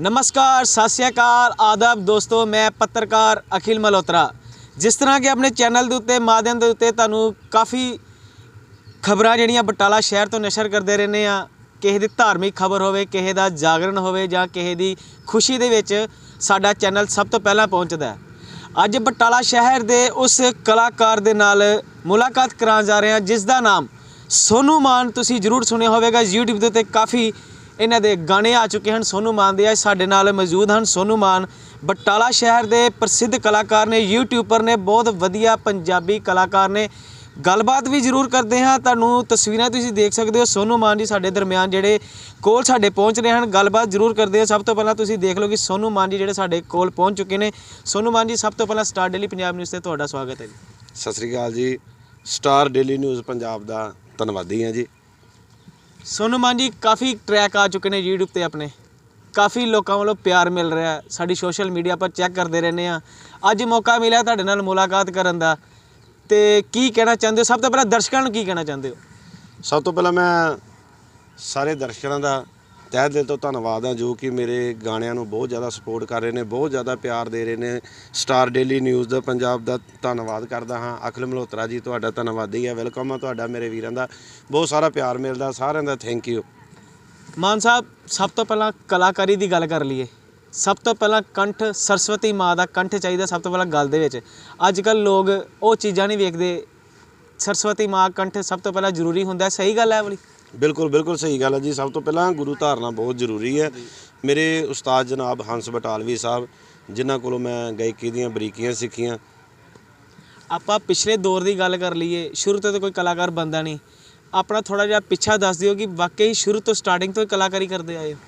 ਨਮਸਕਾਰ, ਸਤਿ ਸ਼੍ਰੀ ਅਕਾਲ, ਆਦਾਬ ਦੋਸਤੋ, ਮੈਂ ਪੱਤਰਕਾਰ ਅਖਿਲ ਮਲਹੋਤਰਾ। ਜਿਸ ਤਰ੍ਹਾਂ ਕਿ ਆਪਣੇ ਚੈਨਲ ਦੇ ਉੱਤੇ, ਮਾਧਿਅਮ ਦੇ ਉੱਤੇ ਤੁਹਾਨੂੰ ਕਾਫੀ ਖਬਰਾਂ ਜਿਹੜੀਆਂ ਬਟਾਲਾ ਸ਼ਹਿਰ ਤੋਂ ਨਸ਼ਰ ਕਰਦੇ ਰਹਿੰਦੇ ਆ, ਕਿਸੇ ਦੀ ਧਾਰਮਿਕ ਖਬਰ ਹੋਵੇ, ਕਿਸੇ ਦਾ ਜਾਗਰਣ ਹੋਵੇ ਜਾਂ ਕਿਸੇ ਦੀ ਖੁਸ਼ੀ ਦੇ ਵਿੱਚ ਸਾਡਾ ਚੈਨਲ ਸਭ ਤੋਂ ਪਹਿਲਾਂ ਪਹੁੰਚਦਾ ਹੈ। ਅੱਜ ਬਟਾਲਾ ਸ਼ਹਿਰ ਦੇ ਉਸ ਕਲਾਕਾਰ ਦੇ ਨਾਲ ਮੁਲਾਕਾਤ ਕਰਾਂ ਜਾ ਰਹੇ ਹਾਂ, ਜਿਸ ਦਾ ਨਾਮ ਸੋਨੂ ਮਾਨ ਤੁਸੀਂ ਜਰੂਰ ਸੁਣਿਆ ਹੋਵੇਗਾ। YouTube ਦੇ ਉੱਤੇ ਕਾਫੀ ਇਹਨਾਂ ਦੇ ਗਾਣੇ ਆ ਚੁੱਕੇ ਹਨ। ਸੋਨੂ ਮਾਨ ਦੇ ਅੱਜ ਸਾਡੇ ਨਾਲ ਮੌਜੂਦ ਹਨ। ਸੋਨੂ ਮਾਨ, ਬਟਾਲਾ ਸ਼ਹਿਰ ਦੇ ਪ੍ਰਸਿੱਧ ਕਲਾਕਾਰ ਨੇ ਯੂਟਿਊਬਰ ਨੇ, ਬਹੁਤ ਵਧੀਆ ਪੰਜਾਬੀ ਕਲਾਕਾਰ ਨੇ। ਗੱਲਬਾਤ ਵੀ ਜ਼ਰੂਰ ਕਰਦੇ ਹਾਂ। ਤੁਹਾਨੂੰ ਤਸਵੀਰਾਂ ਤੁਸੀਂ ਦੇਖ ਸਕਦੇ ਹੋ। ਸੋਨੂ ਮਾਨ ਜੀ ਸਾਡੇ ਦਰਮਿਆਨ ਜਿਹੜੇ ਕੋਲ ਸਾਡੇ ਪਹੁੰਚ ਰਹੇ ਹਨ। ਗੱਲਬਾਤ ਜ਼ਰੂਰ ਕਰਦੇ ਹਾਂ। ਸਭ ਤੋਂ ਪਹਿਲਾਂ ਤੁਸੀਂ ਦੇਖ ਲਓ ਕਿ ਸੋਨੂ ਮਾਨ ਜੀ ਜਿਹੜੇ ਸਾਡੇ ਕੋਲ ਪਹੁੰਚ ਚੁੱਕੇ ਨੇ। ਸੋਨੂ ਮਾਨ ਜੀ, ਸਭ ਤੋਂ ਪਹਿਲਾਂ ਸਟਾਰ ਡੇਲੀ ਪੰਜਾਬ ਨਿਊਜ਼ ਤੇ ਤੁਹਾਡਾ ਸਵਾਗਤ ਹੈ ਜੀ। ਸਤਿ ਸ੍ਰੀ ਅਕਾਲ ਜੀ। ਸਟਾਰ ਡੇਲੀ ਨਿਊਜ਼ ਪੰਜਾਬ ਦਾ। ਧੰਨਵਾਦੀ ਹਾਂ ਜੀ। ਸੋਨੂ ਮਾਨ ਜੀ ਕਾਫੀ ਟਰੈਕ ਆ ਚੁੱਕੇ ਨੇ YouTube ਤੇ ਆਪਣੇ। ਕਾਫੀ ਲੋਕਾਂ ਵੱਲੋਂ ਪਿਆਰ ਮਿਲ ਰਿਹਾ ਹੈ। ਸਾਡੀ ਸੋਸ਼ਲ ਮੀਡੀਆ ਪਰ ਚੈੱਕ ਕਰਦੇ ਰਹਿੰਦੇ ਆ ਅੱਜ ਮੌਕਾ ਮਿਲਿਆ ਤੁਹਾਡੇ ਨਾਲ ਮੁਲਾਕਾਤ ਕਰਨ ਦਾ। ਤੇ ਕੀ ਕਹਿਣਾ ਚਾਹੁੰਦੇ ਹੋ? ਸਭ ਤੋਂ ਪਹਿਲਾਂ ਦਰਸ਼ਕਾਂ ਨੂੰ ਕੀ ਕਹਿਣਾ ਚਾਹੁੰਦੇ ਹੋ? ਸਭ ਤੋਂ ਪਹਿਲਾਂ ਮੈਂ ਸਾਰੇ ਦਰਸ਼ਕਾਂ ਦਾ ਤਹਿ ਦਿਲ ਤੋਂ ਧੰਨਵਾਦ ਹਾਂ ਜੋ ਕਿ ਮੇਰੇ ਗਾਣਿਆਂ ਨੂੰ ਬਹੁਤ ਜ਼ਿਆਦਾ ਸਪੋਰਟ ਕਰ ਰਹੇ ਨੇ, ਬਹੁਤ ਜ਼ਿਆਦਾ ਪਿਆਰ ਦੇ ਰਹੇ ਨੇ। ਸਟਾਰ ਡੇਲੀ ਨਿਊਜ਼ ਦਾ, ਪੰਜਾਬ ਦਾ ਧੰਨਵਾਦ ਕਰਦਾ ਹਾਂ। ਅਖਿਲ ਮਲਹੋਤਰਾ ਜੀ, ਤੁਹਾਡਾ ਧੰਨਵਾਦੀ ਆ। ਵੈਲਕਮ ਆ ਤੁਹਾਡਾ ਮੇਰੇ ਵੀਰਾਂ ਦਾ। ਬਹੁਤ ਸਾਰਾ ਪਿਆਰ ਮਿਲਦਾ, ਸਾਰਿਆਂ ਦਾ ਥੈਂਕ ਯੂ ਮਾਨ ਸਾਹਿਬ, ਸਭ ਤੋਂ ਪਹਿਲਾਂ ਕਲਾਕਾਰੀ ਦੀ ਗੱਲ ਕਰ ਲਈਏ। ਸਭ ਤੋਂ ਪਹਿਲਾਂ ਕੰਠ, ਸਰਸਵਤੀ ਮਾਂ ਦਾ ਕੰਠ ਚਾਹੀਦਾ ਸਭ ਤੋਂ ਪਹਿਲਾਂ ਗੱਲ ਦੇ ਵਿੱਚ। ਅੱਜ ਕੱਲ ਲੋਕ ਉਹ ਚੀਜ਼ਾਂ ਨਹੀਂ ਵੇਖਦੇ। ਸਰਸਵਤੀ ਮਾਂ, ਕੰਠ ਸਭ ਤੋਂ ਪਹਿਲਾਂ ਜ਼ਰੂਰੀ ਹੁੰਦਾ, ਸਹੀ ਗੱਲ ਹੈ ਵਾਲੀ ਬਿਲਕੁਲ ਬਿਲਕੁਲ ਸਹੀ ਗੱਲ ਹੈ ਜੀ। ਸਭ ਤੋਂ ਪਹਿਲਾਂ ਗੁਰੂ ਧਾਰਨਾ ਬਹੁਤ ਜ਼ਰੂਰੀ ਹੈ। ਮੇਰੇ ਉਸਤਾਦ ਜਨਾਬ ਹੰਸ ਬਟਾਲਵੀ ਸਾਹਿਬ, ਜਿਨ੍ਹਾਂ ਕੋਲੋਂ ਮੈਂ ਗਾਇਕੀ ਦੀਆਂ ਬਰੀਕੀਆਂ ਸਿੱਖੀਆਂ। ਆਪਾਂ ਪਿਛਲੇ ਦੌਰ ਦੀ ਗੱਲ ਕਰ ਲਈਏ, ਸ਼ੁਰੂ ਤੋਂ ਤਾਂ ਕੋਈ ਕਲਾਕਾਰ ਬੰਦਾ ਨਹੀਂ। ਆਪਣਾ ਥੋੜਾ ਜਿਹਾ ਪਿੱਛਾ ਦੱਸ ਦਿਓ ਕਿ ਵਾਕਈ ਸ਼ੁਰੂ ਤੋਂ ਸਟਾਰਟਿੰਗ ਤੋਂ ਹੀ ਕਲਾਕਾਰੀ ਕਰਦੇ ਆਏ ਹੋ।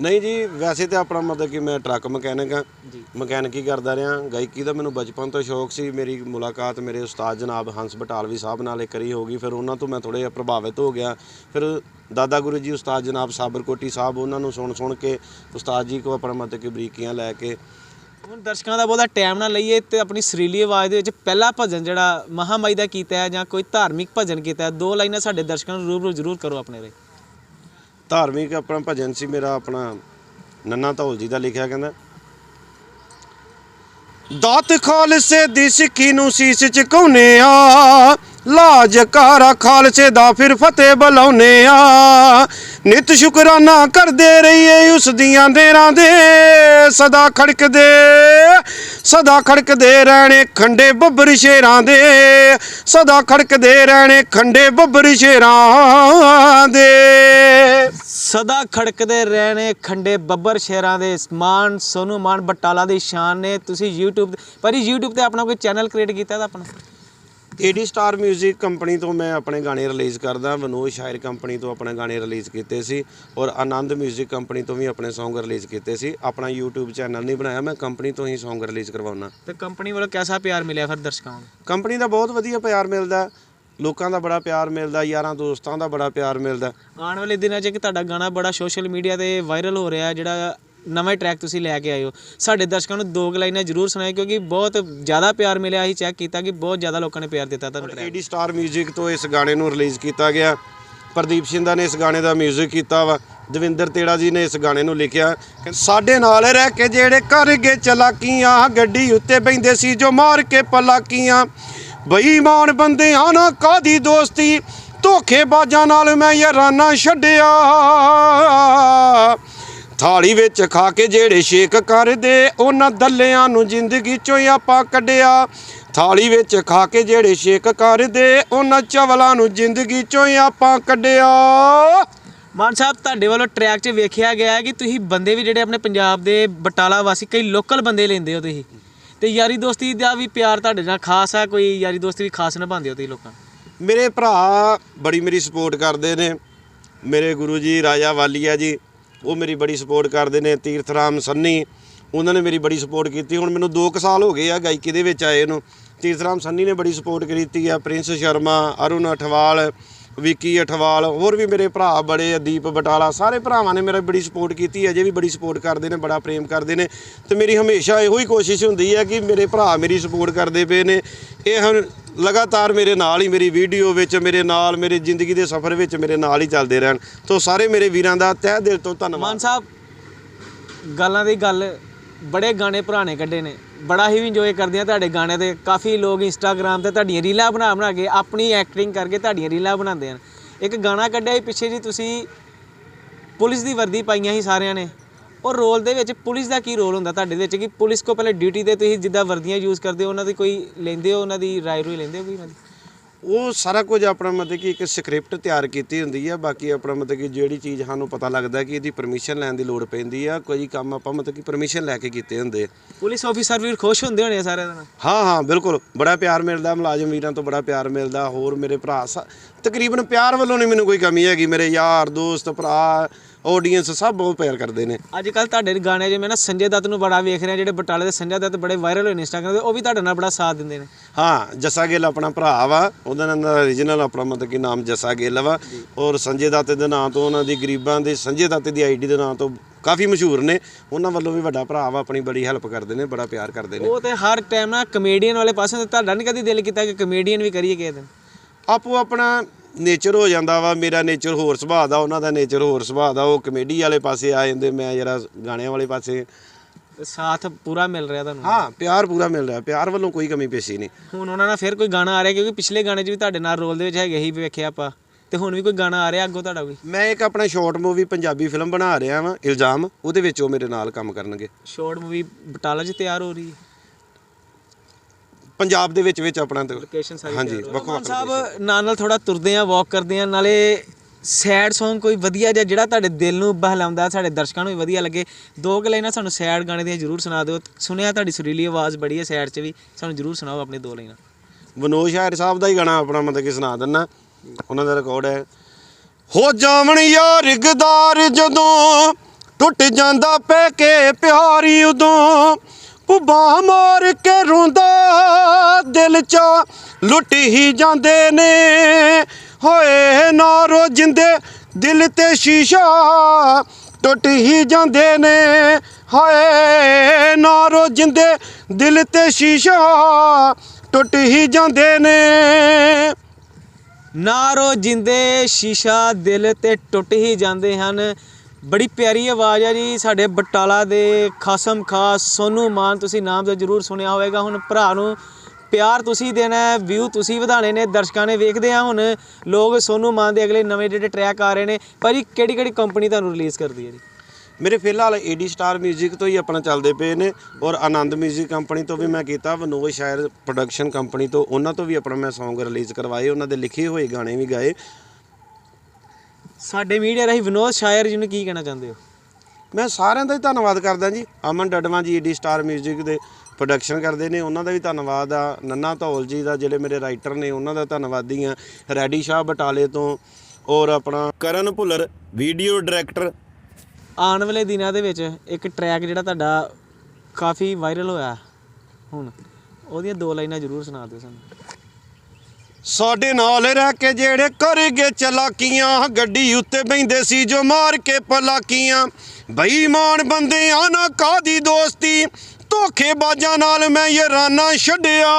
ਨਹੀਂ ਜੀ ਵੈਸੇ ਤੇ ਆਪਣਾ ਮਤਲਬ ਕਿ ਮੈਂ ਟਰੱਕ ਮਕੈਨਿਕ ਜੀ। ਮਕੈਨਿਕੀ ਕਰਦਾ ਰਿਹਾ। ਗਾਇਕੀ ਦਾ ਮੈਨੂੰ ਬਚਪਨ ਤੋਂ ਸ਼ੌਕ ਸੀ। ਮੇਰੀ ਮੁਲਾਕਾਤ ਮੇਰੇ ਉਸਤਾਦ ਜਨਾਬ ਹੰਸ ਬਟਾਲਵੀ ਸਾਹਿਬ ਨਾਲ ਇੱਕ ਵਾਰੀ ਹੋ ਗਈ। ਫਿਰ ਉਹਨਾਂ ਤੋਂ ਮੈਂ ਥੋੜਾ ਜਿਹਾ ਪ੍ਰਭਾਵਿਤ ਹੋ ਗਿਆ। ਫਿਰ ਦਾਦਾ ਗੁਰੂ ਜੀ ਉਸਤਾਦ ਜਨਾਬ ਸਾਬਰਕੋਟੀ ਸਾਹਿਬ ਉਹਨਾਂ ਨੂੰ ਸੁਣ ਸੁਣ ਕੇ ਉਸਤਾਦ ਜੀ ਕੋ ਆਪਣਾ ਮਤਲਬ ਕਿ ਬਰੀਕੀਆਂ ਲੈ ਕੇ ਹੁਣ ਦਰਸ਼ਕਾਂ ਦਾ ਬਹੁਤਾ ਟਾਈਮ ਨਾ ਲਈਏ ਤੇ ਆਪਣੀ ਸਰੀਲੀ ਆਵਾਜ਼ ਦੇ ਵਿੱਚ ਪਹਿਲਾ ਭਜਨ ਜਿਹੜਾ ਮਹਾਮਾਈ ਦਾ ਕੀਤਾ ਹੈ ਜਾਂ ਕੋਈ ਧਾਰਮਿਕ ਭਜਨ ਕੀਤਾ ਹੈ ਦੋ ਲਾਈਨਾਂ ਸਾਡੇ ਦਰਸ਼ਕਾਂ ਨੂੰ ਰੂਬਰੂ ਜ਼ਰੂਰ ਕਰੋ ਆਪਣੇ ਲਈ। ਧਾਰਮਿਕ ਆਪਣਾ ਭਜਨ ਸੀ ਮੇਰਾ, ਆਪਣਾ ਨੰਨਾ ਧੌਲ ਜੀ ਦਾ ਲਿਖਿਆ ਕਹਿੰਦਾ, ਦਾਤ ਖਾਲਸੇ ਦੀ ਸਿੱਖੀ ਨੂੰ ਸੀਸ ਝੁਕਾਉਨੇ ਆ ਲਾਜ ਖਾਲਸੇ ਦਾ ਫਿਰ ਫਤਿਹ ਬੁਲਾਉਨੇ ਆ ਨਿਤ ਸ਼ੁਕਰਾਨਾ ਕਰਦੇ ਰਹੀਏ ਉਸ ਦੀਆਂ ਦੇਰਾਂ ਦੇ, ਸਦਾ ਖੜਕਦੇ ਸਦਾ ਖੜਕਦੇ ਰਹਿਣੇ ਖੰਡੇ ਬੱਬਰ ਸ਼ੇਰਾਂ ਦੇ, ਸਦਾ ਖੜਕਦੇ ਰਹਿਣੇ ਖੰਡੇ ਬੱਬਰ ਸ਼ੇਰਾਂ ਦੇ। ਸਦਾ ਖੜਕਦੇ ਰਹਿਣੇ ਖੰਡੇ ਬੱਬਰ ਸ਼ਹਿਰਾਂ ਦੇ ਮਾਨ ਸੋਨੂ ਮਾਨ ਬਟਾਲਾ ਦੀ ਸ਼ਾਨ ਨੇ ਤੁਸੀਂ YouTube ਤੇ ਪਰ ਇਹ YouTube ਤੇ ਆਪਣਾ ਕੋਈ ਚੈਨਲ ਕ੍ਰੀਏਟ ਕੀਤਾ ਤਾਂ ਆਪਣਾ ਏਡੀ ਸਟਾਰ 뮤직 ਕੰਪਨੀ ਤੋਂ ਮੈਂ ਆਪਣੇ ਗਾਣੇ ਰਿਲੀਜ਼ ਕਰਦਾ ਵਿਨੋਦ ਸ਼ਾਇਰ ਕੰਪਨੀ ਤੋਂ ਆਪਣੇ ਗਾਣੇ ਰਿਲੀਜ਼ ਕੀਤੇ ਸੀ ਔਰ ਆਨੰਦ 뮤직 ਕੰਪਨੀ ਤੋਂ ਵੀ ਆਪਣੇ Song ਰਿਲੀਜ਼ ਕੀਤੇ ਸੀ ਆਪਣਾ YouTube ਚੈਨਲ ਨਹੀਂ ਬਣਾਇਆ ਮੈਂ ਕੰਪਨੀ ਤੋਂ ਹੀ Song ਰਿਲੀਜ਼ ਕਰਵਾਉਣਾ ਤੇ ਕੰਪਨੀ ਵੱਲੋਂ ਕਿਹਦਾ ਪਿਆਰ ਮਿਲਿਆ ਫਿਰ ਦਰਸ਼ਕਾਂ ਨੂੰ ਕੰਪਨੀ ਦਾ ਬਹੁਤ ਵਧੀਆ ਪਿਆਰ ਮਿਲਦਾ ਲੋਕਾਂ ਦਾ ਬੜਾ ਪਿਆਰ ਮਿਲਦਾ ਯਾਰਾਂ ਦੋਸਤਾਂ ਦਾ ਬੜਾ ਪਿਆਰ ਮਿਲਦਾ ਆਉਣ ਵਾਲੇ ਦਿਨਾਂ 'ਚ ਕਿ ਤੁਹਾਡਾ ਗਾਣਾ ਬੜਾ ਸੋਸ਼ਲ ਮੀਡੀਆ ਤੇ ਵਾਇਰਲ ਹੋ ਰਿਹਾ ਹੈ ਜਿਹੜਾ ਨਵਾਂ ਟਰੈਕ ਤੁਸੀਂ ਲੈ ਕੇ ਆਏ ਹੋ ਸਾਡੇ ਦਰਸ਼ਕਾਂ ਨੂੰ ਦੋ ਕੁ ਲਾਈਨਾਂ ਜ਼ਰੂਰ ਸੁਣਾਏ ਕਿਉਂਕਿ ਬਹੁਤ ਜ਼ਿਆਦਾ ਪਿਆਰ ਮਿਲਿਆ ਅਸੀਂ ਚੈੱਕ ਕੀਤਾ ਕਿ ਬਹੁਤ ਜ਼ਿਆਦਾ ਲੋਕਾਂ ਨੇ ਪਿਆਰ ਦਿੱਤਾ ਤੁਹਾਨੂੰ ਟਰੈਕ ਏਡੀ ਸਟਾਰ 뮤직 ਤੋਂ ਇਸ ਗਾਣੇ ਨੂੰ ਰਿਲੀਜ਼ ਕੀਤਾ ਗਿਆ ਪ੍ਰਦੀਪ ਸਿੰਧਾ ਨੇ ਇਸ ਗਾਣੇ ਦਾ 뮤직 ਕੀਤਾ ਵਾ ਦਵਿੰਦਰ ਤੇੜਾ ਜੀ ਨੇ ਇਸ ਗਾਣੇ ਨੂੰ ਲਿਖਿਆ ਕਹਿੰਦੇ, ਸਾਡੇ ਨਾਲ ਰਹਿ ਕੇ ਜਿਹੜੇ ਕਰ ਗਏ ਚਲਾਕੀਆਂ ਗੱਡੀ ਉੱਤੇ ਬੈਂਦੇ ਸੀ ਜੋ ਮਾਰ ਕੇ ਪਲਾਕੀਆਂ ਬੇਈਮਾਨ ਬੰਦਿਆਂ ਨਾਲ ਕਾਦੀ ਦੋਸਤੀ? ਧੋਖੇਬਾਜ਼ਾਂ ਨਾਲ ਮੈਂ ਯਾਰਾਨਾ ਛੱਡਿਆ। ਥਾਲੀ ਵਿੱਚ ਖਾ ਕੇ ਜਿਹੜੇ ਸ਼ੇਕ ਕਰਦੇ, ਉਹਨਾਂ ਦੱਲਿਆਂ ਨੂੰ ਜ਼ਿੰਦਗੀ ਚੋਂ ਆਪਾਂ ਕੱਢਿਆ। ਥਾਲੀ ਵਿੱਚ ਖਾ ਕੇ ਜਿਹੜੇ ਸ਼ੇਕ ਕਰਦੇ, ਉਹਨਾਂ ਚਵਲਾਂ ਨੂੰ ਜ਼ਿੰਦਗੀ ਚੋਂ ਆਪਾਂ ਕੱਢਿਆ। ਮਾਨ ਸਾਹਿਬ, ਤੁਹਾਡੇ ਵੱਲੋਂ ਟਰੈਕ 'ਚ ਵੇਖਿਆ ਗਿਆ ਹੈ ਕਿ ਤੁਸੀਂ ਬੰਦੇ ਵੀ ਜਿਹੜੇ ਆਪਣੇ ਪੰਜਾਬ ਦੇ ਬਟਾਲਾ ਵਾਸੀ, ਕਈ ਲੋਕਲ ਬੰਦੇ ਲੈਂਦੇ ਹੋ ਤੁਸੀਂ। ਤੇ ਯਾਰੀ ਦੋਸਤੀ ਦਾ ਵੀ ਪਿਆਰ ਤੁਹਾਡੇ ਨਾਲ ਖਾਸ ਆ, ਕੋਈ ਯਾਰੀ ਦੋਸਤੀ ਵੀ ਖਾਸ ਨਿਭਾਉਂਦੇ ਹੋ ਤੁਸੀਂ ਲੋਕਾਂ ਮੇਰੇ ਭਰਾ ਬੜੀ ਮੇਰੀ ਸਪੋਰਟ ਕਰਦੇ ਨੇ। ਮੇਰੇ ਗੁਰੂ ਜੀ, ਰਾਜਾ ਵਾਲੀਆ ਜੀ, ਉਹ ਮੇਰੀ ਬੜੀ ਸਪੋਰਟ ਕਰਦੇ ਨੇ। ਤੀਰਥ ਰਾਮ ਸੰਨੀ, ਉਹਨਾਂ ਨੇ ਮੇਰੀ ਬੜੀ ਸਪੋਰਟ ਕੀਤੀ। ਹੁਣ ਮੈਨੂੰ 2 ਸਾਲ ਹੋ ਗਏ ਆ ਗਾਇਕੀ ਦੇ ਵਿੱਚ ਆਏ ਨੂੰ। ਤੀਰਥ ਰਾਮ ਸੰਨੀ ਨੇ ਬੜੀ ਸਪੋਰਟ ਕੀਤੀ ਆ। ਪ੍ਰਿੰਸ ਸ਼ਰਮਾ, ਅਰੁਣ ਅਠਵਾਲ ਵਿੱਕੀ ਅਠਵਾਲ, ਹੋਰ ਵੀ ਮੇਰੇ ਭਰਾ ਬੜੇ ਆ, ਦੀਪ ਬਟਾਲਾ, ਸਾਰੇ ਭਰਾਵਾਂ ਨੇ ਮੇਰਾ ਬੜੀ ਸਪੋਰਟ ਕੀਤੀ ਹੈ, ਅਜੇ ਵੀ ਬੜੀ ਸਪੋਰਟ ਕਰਦੇ ਨੇ, ਬੜਾ ਪ੍ਰੇਮ ਕਰਦੇ ਨੇ। ਤੇ ਮੇਰੀ ਹਮੇਸ਼ਾ ਇਹੋ ਹੀ ਕੋਸ਼ਿਸ਼ ਹੁੰਦੀ ਹੈ ਕਿ ਮੇਰੇ ਭਰਾ ਮੇਰੀ ਸਪੋਰਟ ਕਰਦੇ ਪਏ ਨੇ। ਇਹ ਹੁਣ ਲਗਾਤਾਰ ਮੇਰੇ ਨਾਲ ਹੀ, ਮੇਰੀ ਵੀਡੀਓ ਵਿੱਚ, ਮੇਰੇ ਨਾਲ, ਮੇਰੇ ਜ਼ਿੰਦਗੀ ਦੇ ਸਫ਼ਰ ਵਿੱਚ ਮੇਰੇ ਨਾਲ ਹੀ ਚੱਲਦੇ ਰਹਿਣ। ਤੋਂ ਸਾਰੇ ਮੇਰੇ ਵੀਰਾਂ ਦਾ ਤਹਿ ਦਿਲ ਤੋਂ ਮਾਨ ਧੰਨਵਾਦ ਸਾਹਿਬ, ਗੱਲਾਂ ਦੀ ਗੱਲ ਬੜੇ ਗਾਣੇ ਪੁਰਾਣੇ ਕੱਢੇ ਨੇ। ਬੜਾ ਹੀ ਇੰਜੋਏ ਕਰਦੇ ਆ ਤੁਹਾਡੇ ਗਾਣੇ ਤੇ। ਕਾਫੀ ਲੋਕ ਇੰਸਟਾਗ੍ਰam ਤੇ ਤੁਹਾਡੀਆਂ ਰੀਲਾਂ ਬਣਾ ਬਣਾ ਕੇ ਆਪਣੀ ਐਕਟਿੰਗ ਕਰਕੇ ਤੁਹਾਡੀਆਂ ਰੀਲਾਂ ਬਣਾਉਂਦੇ ਹਨ। ਇੱਕ ਗਾਣਾ ਕੱਢਿਆ ਸੀ ਪਿੱਛੇ ਜੀ ਤੁਸੀਂ, ਪੁਲਿਸ ਦੀ ਵਰਦੀ ਪਾਈਆਂ ਸੀ ਸਾਰਿਆਂ ਨੇ। ਉਹ ਰੋਲ ਦੇ ਵਿੱਚ ਪੁਲਿਸ ਦਾ ਕੀ ਰੋਲ ਹੁੰਦਾ ਤੁਹਾਡੇ ਵਿੱਚ? ਕਿ ਪੁਲਿਸ ਕੋ ਪਹਿਲੇ ਡਿਊਟੀ ਤੇ ਤੁਸੀਂ ਜਿੱਦਾਂ ਵਰਦੀਆਂ ਯੂਜ਼ ਕਰਦੇ ਹੋ, ਉਹਨਾਂ ਦੀ ਕੋਈ ਲੈਂਦੇ ਹੋ, ਉਹਨਾਂ ਦੀ ਰਾਏ ਰੂਈ ਲੈਂਦੇ ਹੋ ਕੋਈ ਉਹਨਾਂ ਦੀ? ਉਹ ਸਾਰਾ ਕੁਝ ਆਪਣਾ ਮਤਲਬ ਕਿ ਇੱਕ ਸਕ੍ਰਿਪਟ ਤਿਆਰ ਕੀਤੀ ਹੁੰਦੀ ਆ ਬਾਕੀ ਆਪਣਾ ਮਤਲਬ ਕਿ ਜਿਹੜੀ ਚੀਜ਼ ਸਾਨੂੰ ਪਤਾ ਲੱਗਦਾ ਕਿ ਇਹਦੀ ਪਰਮਿਸ਼ਨ ਲੈਣ ਦੀ ਲੋੜ ਪੈਂਦੀ ਆ ਕੋਈ ਕੰਮ ਆਪਾਂ ਮਤਲਬ ਕਿ ਪਰਮਿਸ਼ਨ ਲੈ ਕੇ ਕੀਤੇ ਹੁੰਦੇ। ਪੁਲਿਸ ਆਫੀਸਰ ਵੀ ਖੁਸ਼ ਹੁੰਦੇ ਹੋਣੇ ਸਾਰਿਆਂ ਦੇ ਨਾਲ ਹਾਂ ਹਾਂ ਬਿਲਕੁਲ ਬੜਾ ਪਿਆਰ ਮਿਲਦਾ ਮੁਲਾਜ਼ਮ ਵੀਰਾਂ ਤੋਂ ਬੜਾ ਪਿਆਰ ਮਿਲਦਾ ਹੋਰ ਮੇਰੇ ਭਰਾ ਤਕਰੀਬਨ ਪਿਆਰ ਵੱਲੋਂ ਨਹੀਂ ਮੈਨੂੰ ਕੋਈ ਕਮੀ ਹੈਗੀ ਮੇਰੇ ਯਾਰ ਦੋਸਤ ਭਰਾ ਆਡੀਅנס ਸਭ ਬਹੁਤ ਪਿਆਰ ਕਰਦੇ ਨੇ। ਅੱਜ ਕੱਲ ਤੁਹਾਡੇ ਗਾਣੇ ਜਿਵੇਂ ਨਾ ਸੰਜੇ ਦੱਤ ਨੂੰ ਬੜਾ ਵੇਖ ਰਿਹਾ ਜਿਹੜੇ ਬਟਾਲੇ ਦੇ ਸੰਜੇ ਦੱਤ ਬੜੇ ਵਾਇਰਲ ਹੋਏ ਨੇ ਇੰਸਟਾਗ੍ਰਾਮ ਤੇ ਉਹ ਵੀ ਤੁਹਾਡੇ ਨਾਲ ਬੜਾ ਸਾਥ ਦਿੰਦੇ ਨੇ। ਹਾਂ ਜੱਸਾ ਗਿੱਲ ਆਪਣਾ ਭਰਾ ਵਾ ਉਹਦਾ ਨਾਮ origignal ਆਪਣਾ ਮਤਲਬ ਕਿ ਨਾਮ ਜੱਸਾ ਗਿੱਲ ਵਾ। ਔਰ ਸੰਜੇ ਦੱਤ ਦੇ ਨਾਂ ਤੋਂ ਉਹਨਾਂ ਦੀ ਗਰੀਬਾਂ ਦੇ ਸੰਜੇ ਦੱਤ ਦੀ ਆਈਡੀ ਦੇ ਨਾਂ ਤੋਂ ਕਾਫੀ ਮਸ਼ਹੂਰ ਨੇ। ਉਹਨਾਂ ਵੱਲੋਂ ਵੀ ਵੱਡਾ ਭਰਾ ਵਾ ਆਪਣੀ ਬੜੀ ਹੈਲਪ ਕਰਦੇ ਨੇ ਬੜਾ ਪਿਆਰ ਕਰਦੇ ਨੇ। ਉਹ ਤੇ ਹਰ ਟਾਈਮ ਨਾ ਕਮੇਡੀਅਨ ਵਾਲੇ ਪਾਸੇ ਤੇ ਤੁਹਾਡਾ ਨਹੀਂ ਕਦੀ ਦਿਲ ਕੀਤਾ ਕਿ ਕਮੇਡੀਅਨ ਵੀ ਕਰੀਏ ਕਿਸੇ ਦਿਨ? ਆਪੋ ਆਪਣਾ ਨੇਚਰ ਹੋ ਜਾਂਦਾ ਵਾ ਮੇਰਾ ਨੇਚਰ ਹੋਰ ਸੁਭਾਅ ਦਾ ਉਹਨਾਂ ਦਾ ਨੇਚਰ ਹੋਰ ਸੁਭਾਅ ਦਾ ਉਹ ਕਮੇਡੀ ਵਾਲੇ ਪਾਸੇ ਆ ਜਾਂਦੇ ਮੈਂ ਜਰਾ ਗਾਣਿਆਂ ਵਾਲੇ ਪਾਸੇ। ਸਾਥ ਪੂਰਾ ਮਿਲ ਰਿਹਾ ਤੁਹਾਨੂੰ? ਹਾਂ ਪਿਆਰ ਪੂਰਾ ਮਿਲ ਰਿਹਾ ਪਿਆਰ ਵੱਲੋਂ ਕੋਈ ਕਮੀ ਪੇਸ਼ੀ ਨਹੀਂ। ਹੁਣ ਉਹਨਾਂ ਨਾਲ ਫਿਰ ਕੋਈ ਗਾਣਾ ਆ ਰਿਹਾ ਕਿਉਂਕਿ ਪਿਛਲੇ ਗਾਣੇ 'ਚ ਵੀ ਤੁਹਾਡੇ ਨਾਲ ਰੋਲ ਦੇ ਵਿੱਚ ਹੈਗੇ ਹੀ ਵੇਖਿਆ ਆਪਾਂ। ਤੇ ਹੁਣ ਵੀ ਕੋਈ ਗਾਣਾ ਆ ਰਿਹਾ ਅੱਗੋਂ ਤੁਹਾਡਾ ਕੋਈ ਮੈਂ ਇੱਕ ਆਪਣਾ ਸ਼ਾਰਟ ਮੂਵੀ ਪੰਜਾਬੀ ਫਿਲਮ ਬਣਾ ਰਿਹਾ ਵਾਂ ਇਲਜ਼ਾਮ ਉਹਦੇ ਵਿੱਚ ਉਹ ਮੇਰੇ ਨਾਲ ਕੰਮ ਕਰਨਗੇ। ਸ਼ਾਰਟ ਮੂਵੀ ਬਟਾਲਾ 'ਚ ਤਿਆਰ ਹੋ ਰਹੀ ਹੈ। ਪੰਜਾਬ ਦੇ ਵਿੱਚ ਵਿੱਚ ਆਪਣਾ ਤੇ- ਲੋਕੇਸ਼ਨ ਸਾਰੀ ਹਾਂਜੀ ਤਿਆਰ ਹੋ ਰਹੀ ਹੈ। ਵੱਖੋ ਮਾਨ ਵੱਖ ਸਾਹਿਬ ਨਾਲ ਨਾਲ ਥੋੜਾ ਤੁਰਦੇ ਆ ਵਾਕ ਕਰਦੇ ਆ ਨਾਲੇ ਸੈਡ Song ਕੋਈ ਵਧੀਆ ਜਿਹਾ ਜਿਹੜਾ ਤੁਹਾਡੇ ਦਿਲ ਨੂੰ ਬਹਿਲਾਉਂਦਾ ਸਾਡੇ ਦਰਸ਼ਕਾਂ ਨੂੰ ਵੀ ਵਧੀਆ ਲੱਗੇ ਦੋ ਕੁ ਲਾਈਨਾਂ ਸਾਨੂੰ ਸੈਡ ਗਾਣੇ ਦੀਆਂ ਜਰੂਰ ਸੁਣਾ ਦਿਓ। ਸੁਣਿਆ ਤੁਹਾਡੀ ਸੁਰੀਲੀ ਆਵਾਜ਼ ਬੜੀ ਹੈ ਸੈਡ 'ਚ ਵੀ ਸਾਨੂੰ ਜਰੂਰ ਸੁਣਾਓ ਆਪਣੇ ਦੋ ਲਾਈਨਾਂ। ਵਿਨੋਦ ਸ਼ਾਇਰ ਸਾਹਿਬ ਦਾ ਹੀ ਗਾਣਾ ਆਪਣਾ ਮਤਲਬ ਕਿ ਸੁਣਾ ਦਿੰਨਾ ਉਹਨਾਂ ਦਾ ਰਿਕਾਰਡ ਹੈ। ਹੋ ਜਾਵਣ ਯਾਰ ਗਦਾਰ ਜਦੋਂ ਟੁੱਟ ਜਾਂਦਾ ਪੈ ਕੇ ਪਿਆਰੀ ਉਦੋਂ ਪੁੱਬਾ ਮਾਰ ਕੇ ਰੋਂਦਾ, ਦਿਲ ਚ ਲੁੱਟ ਹੀ ਜਾਂਦੇ ਨੇ। ਹੋਏ ਨਾਰੋ ਜਿੰਦੇ ਦਿਲ ਤੇ ਸ਼ੀਸ਼ਾ ਟੁੱਟ ਹੀ ਜਾਂਦੇ ਨੇ। ਹਾਏ ਨਾਰੋ ਜਿੰਦੇ ਦਿਲ ਤੇ ਸ਼ੀਸ਼ਾ ਟੁੱਟ ਹੀ ਜਾਂਦੇ ਨੇ। ਨਾਰੋ ਜਿੰਦੇ ਸ਼ੀਸ਼ਾ ਦਿਲ ਤੇ ਟੁੱਟ ਹੀ ਜਾਂਦੇ ਹਨ। ਬੜੀ ਪਿਆਰੀ ਆਵਾਜ਼ ਹੈ ਜੀ ਸਾਡੇ ਬਟਾਲਾ ਦੇ ਖਾਸਮ ਖਾਸ ਸੋਨੂ ਮਾਨ ਤੁਸੀਂ ਨਾਮ ਤਾਂ ਜ਼ਰੂਰ ਸੁਣਿਆ ਹੋਵੇਗਾ ਹੁਣ ਭਰਾ ਨੂੰ ਪਿਆਰ ਤੁਸੀਂ ਦੇਣਾ ਹੈ ਵਿਊ ਤੁਸੀਂ ਵਧਾਣੇ ਨੇ ਦਰਸ਼ਕਾਂ ਨੇ ਵੇਖਦੇ ਆ ਹੁਣ ਲੋਕ ਸੋਨੂ ਮਾਨ ਦੇ ਅਗਲੇ ਨਵੇਂ ਜਿਹੜੇ ਟਰੈਕ ਆ ਰਹੇ ਨੇ ਭਾਜੀ ਕਿਹੜੀ ਕਿਹੜੀ ਕੰਪਨੀ ਤੁਹਾਨੂੰ ਰਿਲੀਜ਼ ਕਰਦੀ ਹੈ ਜੀ ਮੇਰੇ ਫਿਲਹਾਲ ਏਡੀ ਸਟਾਰ 뮤직 ਤੋਂ ਹੀ ਆਪਣਾ ਚੱਲਦੇ ਪਏ ਨੇ ਔਰ ਆਨੰਦ 뮤직 ਕੰਪਨੀ ਤੋਂ ਵੀ ਮੈਂ ਕੀਤਾ ਵਿਨੋਦ ਸ਼ਾਇਰ ਪ੍ਰੋਡਕਸ਼ਨ ਕੰਪਨੀ ਤੋਂ ਉਹਨਾਂ ਤੋਂ ਵੀ ਆਪਣਾ ਮੈਂ Song ਰਿਲੀਜ਼ ਕਰਵਾਏ ਉਹਨਾਂ ਦੇ ਲਿਖੇ ਹੋਏ ਗਾਣੇ ਵੀ ਗਾਏ ਸਾਡੇ ਮੀਡੀਆ ਰਾਹੀਂ ਵਿਨੋਦ ਸ਼ਾਇਰ ਜੀ ਨੂੰ ਕੀ ਕਹਿਣਾ ਚਾਹੁੰਦੇ ਹੋ? ਮੈਂ ਸਾਰਿਆਂ ਦਾ ਹੀ ਧੰਨਵਾਦ ਕਰਦਾ ਜੀ। ਅਮਨ ਡਡਵਾ ਜੀ ਏਡੀ ਸਟਾਰ 뮤직 ਦੇ ਪ੍ਰੋਡਕਸ਼ਨ ਕਰਦੇ ਨੇ ਉਹਨਾਂ ਦਾ ਵੀ ਧੰਨਵਾਦ ਆ। ਨੰਨਾ ਧੌਲ ਜੀ ਦਾ ਜਿਹੜੇ ਮੇਰੇ ਰਾਈਟਰ ਨੇ ਉਹਨਾਂ ਦਾ ਧੰਨਵਾਦੀ ਆ। ਰੈਡੀ ਸ਼ਾਹ ਬਟਾਲੇ ਤੋਂ ਔਰ ਆਪਣਾ ਕਰਨ ਭੁੱਲਰ ਵੀਡੀਓ ਡਾਇਰੈਕਟਰ ਆਉਣ ਵਾਲੇ ਦਿਨਾਂ ਦੇ ਵਿੱਚ ਇੱਕ ਟਰੈਕ ਜਿਹੜਾ ਤੁਹਾਡਾ ਕਾਫੀ ਵਾਇਰਲ ਹੋਇਆ ਹੁਣ ਉਹਦੀਆਂ ਦੋ ਲਾਈਨਾਂ ਜ਼ਰੂਰ ਸੁਣਾ ਦਿਓ ਸਾਨੂੰ। ਸਾਡੇ ਨਾਲ ਰਹਿ ਕੇ ਜਿਹੜੇ ਕਰਗੇ ਚਲਾਕੀਆਂ, ਗੱਡੀ ਉੱਤੇ ਬੈਂਦੇ ਸੀ ਜੋ ਮਾਰ ਕੇ ਪਲਾਕੀਆਂ। ਬੇਈਮਾਨ ਬੰਦਿਆਂ ਨਾ ਕਾਦੀ ਦੋਸਤੀ? ਧੋਖੇਬਾਜ਼ਾਂ ਨਾਲ ਮੈਂ ਯਾਰਾਨਾ ਛੱਡਿਆ।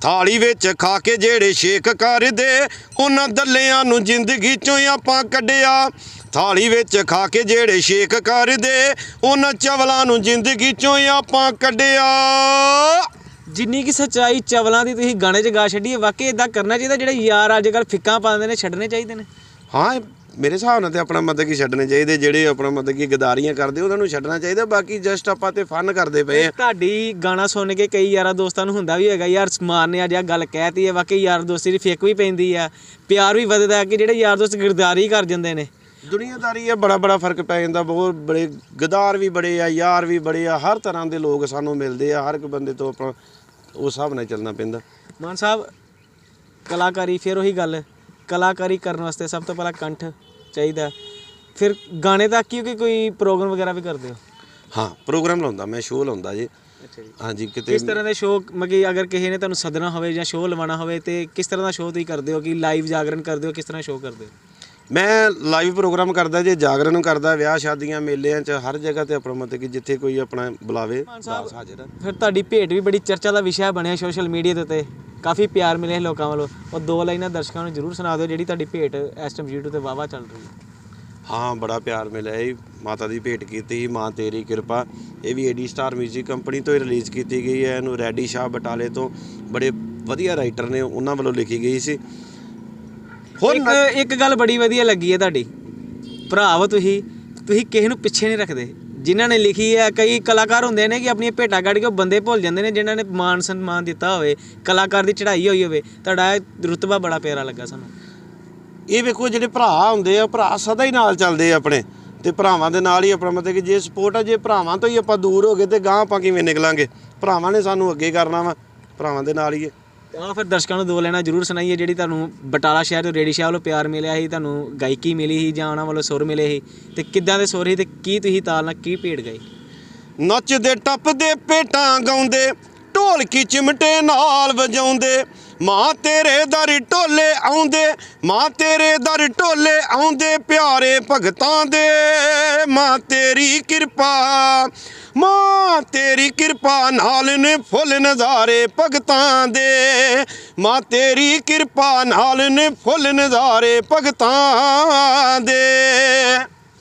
ਥਾਲੀ ਵਿੱਚ ਖਾ ਕੇ ਜਿਹੜੇ ਸ਼ੇਕ ਕਰਦੇ, ਉਹਨਾਂ ਦੱਲਿਆਂ ਨੂੰ ਜ਼ਿੰਦਗੀ ਚੋਂ ਆਪਾਂ ਕੱਢਿਆ। ਥਾਲੀ ਵਿੱਚ ਖਾ ਕੇ ਜਿਹੜੇ ਸ਼ੇਕ ਕਰਦੇ, ਉਹਨਾਂ ਚਵਲਾਂ ਨੂੰ ਜ਼ਿੰਦਗੀ ਚੋਂ ਆਪਾਂ ਕੱਢਿਆ। ਜਿੰਨੀ ਕੀ ਸੱਚਾਈ ਚਵਲਾਂ ਦੀ ਤੁਸੀਂ ਗਾਣੇ 'ਚ ਗਾ ਛੱਡੀ ਹੈ ਵਾਕਈ ਇਦਾਂ ਕਰਨਾ ਚਾਹੀਦਾ ਜਿਹੜੇ ਯਾਰ ਅੱਜ ਕੱਲ ਫਿੱਕਾਂ ਪਾਉਂਦੇ ਨੇ ਛੱਡਣੇ ਚਾਹੀਦੇ ਨੇ। ਹਾਂ ਮੇਰੇ ਹਿਸਾਬ ਨਾਲ ਤੇ ਆਪਣਾ ਮਤਲਬ ਕਿ ਛੱਡਣੇ ਚਾਹੀਦੇ ਜਿਹੜੇ ਆਪਣਾ ਮਤਲਬ ਕਿ ਗਦਾਰੀਆਂ ਕਰਦੇ ਉਹਨਾਂ ਨੂੰ ਛੱਡਣਾ ਚਾਹੀਦਾ ਬਾਕੀ ਜਸਟ ਆਪਾਂ ਤੇ ਫਨ ਕਰਦੇ ਪਏ ਆ। ਤੁਹਾਡੀ ਗਾਣਾ ਸੁਣ ਕੇ ਕਈ ਯਾਰਾਂ ਦੋਸਤਾਂ ਨੂੰ ਹੁੰਦਾ ਵੀ ਹੈਗਾ ਯਾਰ ਸਮਾਨ ਨੇ ਅੱਜ ਆ ਗੱਲ ਕਹਿਤੀ ਹੈ। ਵਾਕਈ ਯਾਰ ਦੋਸਤੀ ਦੀ ਫੇਕ ਵੀ ਪੈਂਦੀ ਆ। ਪਿਆਰ ਵੀ ਵੱਧਦਾ ਕਿ ਜਿਹੜੇ ਯਾਰ ਦੋਸਤ ਗਿਰਦਾਰੀ ਕਰ ਜਾਂਦੇ ਨੇ। ਦੁਨੀਆਦਾਰੀ ਆ ਬੜਾ ਬੜਾ ਫ਼ਰਕ ਪੈ ਜਾਂਦਾ ਬਹੁਤ ਬੜੇ ਗਦਾਰ ਵੀ ਬੜੇ ਆ ਯਾਰ ਵੀ ਬੜੇ ਆ ਹਰ ਤਰ੍ਹਾਂ ਦੇ ਲੋਕ ਸਾਨੂੰ ਮਿਲਦੇ ਆ ਹਰ ਇੱਕ ਬੰਦੇ ਤੋਂ ਆਪਣਾ ਉਸ ਹਿਸਾਬ ਨਾਲ ਚੱਲਣਾ ਪੈਂਦਾ। ਮਾਨ ਸਾਹਿਬ ਕਲਾਕਾਰੀ ਫਿਰ ਉਹੀ ਗੱਲ ਕਲਾਕਾਰੀ ਕਰਨ ਵਾਸਤੇ ਸਭ ਤੋਂ ਪਹਿਲਾਂ ਕੰਠ ਚਾਹੀਦਾ ਫਿਰ ਗਾਣੇ ਤੱਕ ਹੀ ਕਿ ਕੋਈ ਪ੍ਰੋਗਰਾਮ ਵਗੈਰਾ ਵੀ ਕਰਦੇ ਹੋ? ਹਾਂ ਪ੍ਰੋਗਰਾਮ ਲਾਉਂਦਾ ਮੈਂ ਸ਼ੋਅ ਲਾਉਂਦਾ ਜੀ। ਅੱਛਾ ਜੀ। ਹਾਂਜੀ ਕਿਤੇ ਕਿਸ ਤਰ੍ਹਾਂ ਦੇ ਸ਼ੋਅ ਮਗੀ ਅਗਰ ਕਿਸੇ ਨੇ ਤੁਹਾਨੂੰ ਸੱਦਣਾ ਹੋਵੇ ਜਾਂ ਸ਼ੋਅ ਲਵਾਉਣਾ ਹੋਵੇ ਤੇ ਕਿਸ ਤਰ੍ਹਾਂ ਦਾ ਸ਼ੋਅ ਤੁਸੀਂ ਕਰਦੇ ਹੋ? ਕਿ ਲਾਈਵ ਜਾਗਰਣ ਕਰਦੇ ਹੋ ਕਿਸ ਤਰ੍ਹਾਂ ਸ਼ੋਅ ਕਰਦੇ ਹੋ? ਮੈਂ ਲਾਈਵ ਪ੍ਰੋਗਰਾਮ ਕਰਦਾ ਜੇ ਜਾਗਰਣ ਕਰਦਾ ਵਿਆਹ ਸ਼ਾਦੀਆਂ ਮੇਲਿਆਂ 'ਚ ਹਰ ਜਗ੍ਹਾ ਤੇ ਆਪਣਾ ਮਤਲਬ ਕਿ ਜਿੱਥੇ ਕੋਈ ਆਪਣਾ ਬੁਲਾਵੇ ਦਾਸ ਹਾਜ਼ਰ ਆ। ਫਿਰ ਤੁਹਾਡੀ ਭੇਟ ਵੀ ਬੜੀ ਚਰਚਾ ਦਾ ਵਿਸ਼ਾ ਬਣਿਆ ਸੋਸ਼ਲ ਮੀਡੀਆ ਦੇ ਉੱਤੇ। ਕਾਫੀ ਪਿਆਰ ਮਿਲਿਆ ਲੋਕਾਂ ਵੱਲੋਂ। ਉਹ ਦੋ ਲਾਈਨਾਂ ਦਰਸ਼ਕਾਂ ਨੂੰ ਜ਼ਰੂਰ ਸੁਣਾ ਦਿਓ ਜਿਹੜੀ ਤੁਹਾਡੀ ਭੇਟ ਇਸ ਟਾਈਮ YouTube ਤੇ ਵਾਵਾ ਚੱਲ ਰਹੀ ਹੈ। ਹਾਂ ਬੜਾ ਪਿਆਰ ਮਿਲਿਆ ਜੀ। ਮਾਤਾ ਦੀ ਭੇਟ ਕੀਤੀ ਮਾਂ ਤੇਰੀ ਕਿਰਪਾ। ਇਹ ਵੀ ਏਡੀ ਸਟਾਰ 뮤직 ਕੰਪਨੀ ਤੋਂ ਹੀ ਰਿਲੀਜ਼ ਕੀਤੀ ਗਈ ਹੈ। ਇਹਨੂੰ ਰੈਡੀ ਸ਼ਾਹ ਬਟਾਲੇ ਤੋਂ ਬੜੇ ਵਧੀਆ ਰਾਈਟਰ ਨੇ ਉਹਨਾਂ ਵੱਲੋਂ ਲਿਖੀ ਗਈ ਸੀ। ਹੋਰ ਇੱਕ ਇੱਕ ਗੱਲ ਬੜੀ ਵਧੀਆ ਲੱਗੀ ਹੈ ਤੁਹਾਡੀ। ਭਰਾ ਵਾ ਤੁਸੀਂ ਤੁਸੀਂ ਕਿਸੇ ਨੂੰ ਪਿੱਛੇ ਨਹੀਂ ਰੱਖਦੇ। ਜਿਨ੍ਹਾਂ ਨੇ ਲਿਖੀ ਹੈ ਕਈ ਕਲਾਕਾਰ ਹੁੰਦੇ ਨੇ ਕਿ ਆਪਣੀਆਂ ਭੇਟਾਂ ਕੱਢ ਕੇ ਉਹ ਬੰਦੇ ਭੁੱਲ ਜਾਂਦੇ ਨੇ ਜਿਨ੍ਹਾਂ ਨੇ ਮਾਨ ਸਨਮਾਨ ਦਿੱਤਾ ਹੋਵੇ ਕਲਾਕਾਰ ਦੀ ਚੜ੍ਹਾਈ ਹੋਈ ਹੋਵੇ। ਤੁਹਾਡਾ ਰੁਤਬਾ ਬੜਾ ਪਿਆਰਾ ਲੱਗਾ ਸਾਨੂੰ। ਇਹ ਵੇਖੋ ਜਿਹੜੇ ਭਰਾ ਹੁੰਦੇ ਆ ਭਰਾ ਸਦਾ ਹੀ ਨਾਲ ਚੱਲਦੇ ਆ ਆਪਣੇ। ਤੇ ਭਰਾਵਾਂ ਦੇ ਨਾਲ ਹੀ ਆਪਣਾ ਮਤਲਬ ਕਿ ਜੇ ਸਪੋਰਟ ਆ ਜੇ ਭਰਾਵਾਂ ਤੋਂ ਹੀ ਆਪਾਂ ਦੂਰ ਹੋ ਗਏ ਤੇ ਗਾਂ ਆਪਾਂ ਕਿਵੇਂ ਨਿਕਲਾਂਗੇ? ਭਰਾਵਾਂ ਨੇ ਸਾਨੂੰ ਅੱਗੇ ਕਰਨਾ ਵਾ। ਭਰਾਵਾਂ ਦੇ ਨਾਲ ਹੀ ਹੈ। ਆ ਫਿਰ ਦਰਸ਼ਕਾਂ ਨੂੰ ਦੋ ਲੈਣਾ ਜਰੂਰ ਸੁਣਾਈਏ, ਜਿਹੜੀ ਤੁਹਾਨੂੰ ਬਟਾਲਾ ਸ਼ਹਿਰ ਤੋਂ ਰੇਡੀ ਸ਼ਾਹ ਵੱਲੋਂ ਪਿਆਰ ਮਿਲਿਆ ਸੀ, ਤੁਹਾਨੂੰ ਗਾਇਕੀ ਮਿਲੀ ਸੀ ਜਾਂ ਉਹਨਾਂ ਵੱਲੋਂ ਸੁਰ ਮਿਲੇ ਸੀ, ਤੇ ਕਿੱਦਾਂ ਦੇ ਸੁਰ ਸੀ ਤੇ ਕੀ ਤੁਸੀਂ ਤਾਲ ਨਾਲ ਕੀ ਭੇਟ ਗਏ? ਨੱਚਦੇ ਟੱਪਦੇ ਪੇਟਾਂ ਗਾਉਂਦੇ, ਢੋਲਕੀ ਚਿਮਟੇ ਨਾਲ ਵਜਾਉਂਦੇ, ਮਾਂ ਤੇਰੇ ਦਰ ਢੋਲੇ ਆਉਂਦੇ, ਮਾਂ ਤੇਰੇ ਦਰ ਢੋਲੇ ਆਉਂਦੇ, ਪਿਆਰੇ ਭਗਤਾਂ ਦੇ, ਮਾਂ ਤੇਰੀ ਕਿਰਪਾ ਮਾਂ ਤੇਰੀ ਕਿਰਪਾ ਨਾਲ ਨੇ ਫੁੱਲ ਨਜ਼ਾਰੇ ਭਗਤਾਂ ਦੇ। ਮਾਂ ਤੇਰੀ ਕਿਰਪਾ ਨਾਲ ਨੇ ਫੁੱਲ ਨਜ਼ਾਰੇ ਭਗਤਾਂ ਦੇ।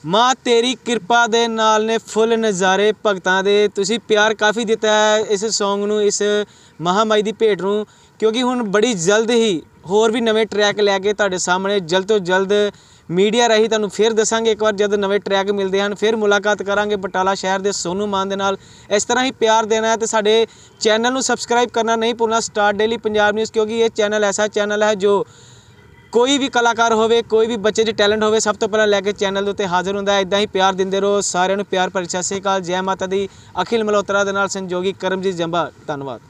ਮਾਂ ਤੇਰੀ ਕਿਰਪਾ ਦੇ ਨਾਲ ਨੇ ਫੁੱਲ ਨਜ਼ਾਰੇ ਭਗਤਾਂ ਦੇ। ਤੁਸੀਂ ਪਿਆਰ ਕਾਫੀ ਦਿੱਤਾ ਹੈ ਇਸ Song ਨੂੰ, ਇਸ ਮਹਾਮਾਈ ਦੀ ਭੇਟ ਨੂੰ, ਕਿਉਂਕਿ ਹੁਣ ਬੜੀ ਜਲਦ ਹੀ ਹੋਰ ਵੀ ਨਵੇਂ ਟਰੈਕ ਲੈ ਕੇ ਤੁਹਾਡੇ ਸਾਹਮਣੇ ਜਲਦ ਤੋਂ ਜਲਦ ਮੀਡੀਆ ਰਾਹੀਂ ਤੁਹਾਨੂੰ ਫਿਰ ਦੱਸਾਂਗੇ ਇੱਕ ਵਾਰ ਜਦ ਨਵੇਂ ਟਰੈਕ ਮਿਲਦੇ ਹਨ, ਫਿਰ ਮੁਲਾਕਾਤ ਕਰਾਂਗੇ ਬਟਾਲਾ ਸ਼ਹਿਰ ਦੇ ਸੋਨੂ ਮਾਨ ਦੇ ਨਾਲ। ਇਸ ਤਰ੍ਹਾਂ ਹੀ ਪਿਆਰ ਦੇਣਾ ਹੈ ਤੇ ਸਾਡੇ ਚੈਨਲ ਨੂੰ ਸਬਸਕ੍ਰਾਈਬ ਕਰਨਾ ਨਹੀਂ ਭੁੱਲਣਾ ਸਟਾਰ ਡੇਲੀ ਪੰਜਾਬ ਨਿਊਜ਼ ਕਿਉਂਕਿ ਇਹ ਚੈਨਲ ਐਸਾ ਚੈਨਲ ਹੈ ਜੋ ਕੋਈ ਵੀ ਕਲਾਕਾਰ ਹੋਵੇ, ਕੋਈ ਵੀ ਬੱਚੇ 'ਚ ਟੈਲੈਂਟ ਹੋਵੇ, ਸਭ ਤੋਂ ਪਹਿਲਾਂ ਲੈ ਕੇ ਚੈਨਲ ਦੇ ਉੱਤੇ ਹਾਜ਼ਰ ਹੁੰਦਾ ਹੈ। ਇਦਾਂ ਹੀ ਪਿਆਰ ਦਿੰਦੇ ਰਹੋ। ਸਾਰਿਆਂ ਨੂੰ ਪਿਆਰ ਭਰੀ ਸਤਿ ਸ਼੍ਰੀ ਅਕਾਲ। ਜੈ ਮਾਤਾ ਦੀ, ਅਖਿਲ ਮਲਹੋਤਰਾ ਦੇ ਨਾਲ ਸੰਜੋਗੀ ਕਰਮਜੀਤ ਜੰਬਾ। ਧੰਨਵਾਦ।